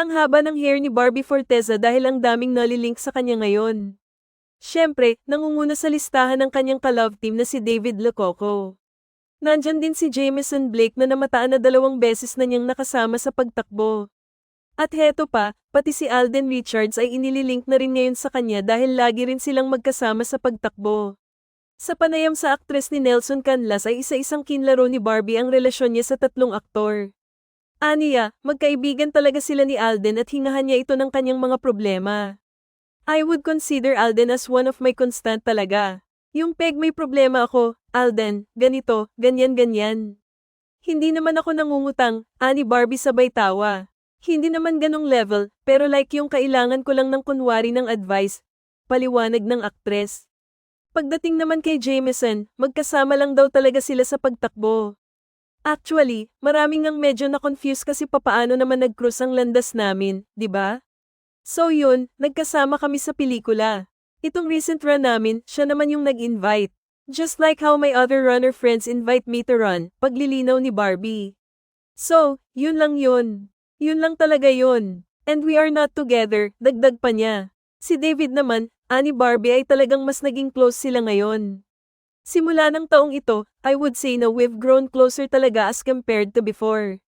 Ang haba ng hair ni Barbie Forteza dahil ang daming nalilink sa kanya ngayon. Siyempre, nangunguna sa listahan ng kanyang ka-love team na si David Lococo. Nandyan din si Jameson Blake na namataan na dalawang beses na niyang nakasama sa pagtakbo. At heto pa, pati si Alden Richards ay inililink na rin ngayon sa kanya dahil lagi rin silang magkasama sa pagtakbo. Sa panayam sa aktres ni Nelson Canlas ay isa-isang kinlaro ni Barbie ang relasyon niya sa tatlong aktor. Aniya, magkaibigan talaga sila ni Alden at hingahan niya ito ng kanyang mga problema. I would consider Alden as one of my constant talaga. Yung peg may problema ako, Alden, ganito, ganyan-ganyan. Hindi naman ako nangungutang, ani Barbie sabay tawa. Hindi naman ganong level, pero like yung kailangan ko lang ng kunwari ng advice, paliwanag ng aktres. Pagdating naman kay Jameson, magkasama lang daw talaga sila sa pagtakbo. Actually, maraming ang medyo na-confuse kasi papaano naman nag-cross ang landas namin, di ba? So yun, nagkasama kami sa pelikula. Itong recent run namin, siya naman yung nag-invite. Just like how my other runner friends invite me to run, paglilinaw ni Barbie. So, yun lang yun. Yun lang talaga yun. And we are not together, dagdag pa niya. Si David naman, ani Barbie ay talagang mas naging close sila ngayon. Simula ng taong ito, I would say na we've grown closer talaga as compared to before.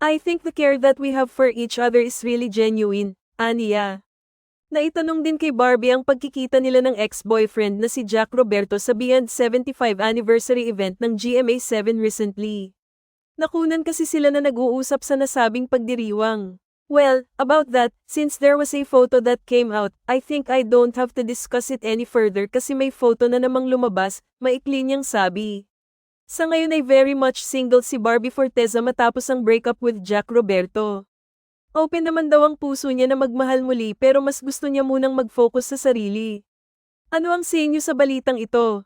I think the care that we have for each other is really genuine, aniya. Naitanong din kay Barbie ang pagkikita nila ng ex-boyfriend na si Jack Roberto sa Beyond 75 anniversary event ng GMA7 recently. Nakunan kasi sila na nag-uusap sa nasabing pagdiriwang. Well, about that, since there was a photo that came out, I think I don't have to discuss it any further kasi may photo na namang lumabas, maikli niyang sabi. Sa ngayon ay very much single si Barbie Forteza matapos ang breakup with Jack Roberto. Open naman daw ang puso niya na magmahal muli pero mas gusto niya munang mag-focus sa sarili. Ano ang say niyo sa balitang ito?